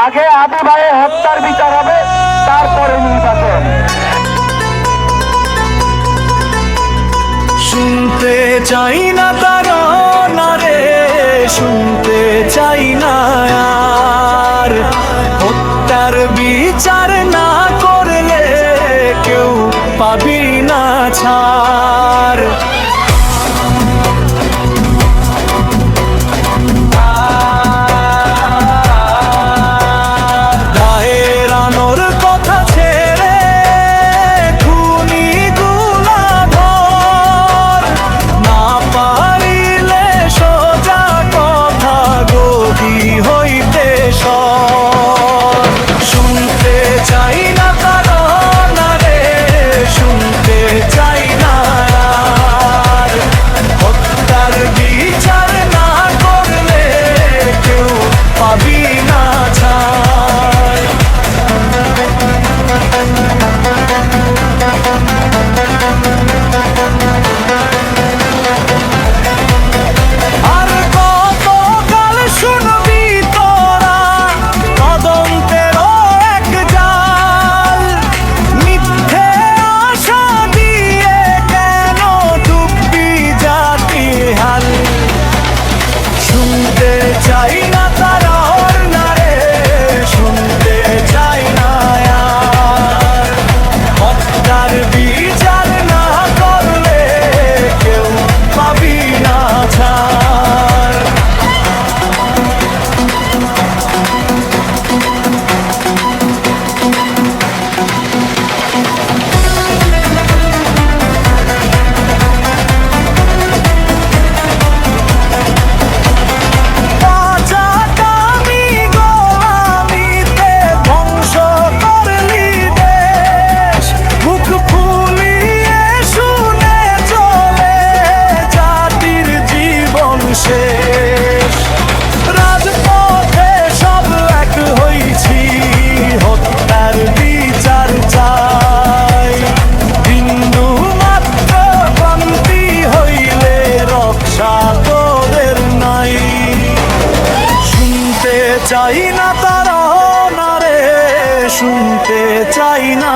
আগে আবু ভাই হত্যার বিচার হবে, তারপরে নির্বাচন। শুনতে চাই না তার রে শুনতে চাই না চাই না তারা জাতির জীবন সব এক হত্যার বিচার হিন্দু মাত্র ক্রান্তি হইলে রক্ষা নাই। শুনতে চাই না তারা শুনতে চাই না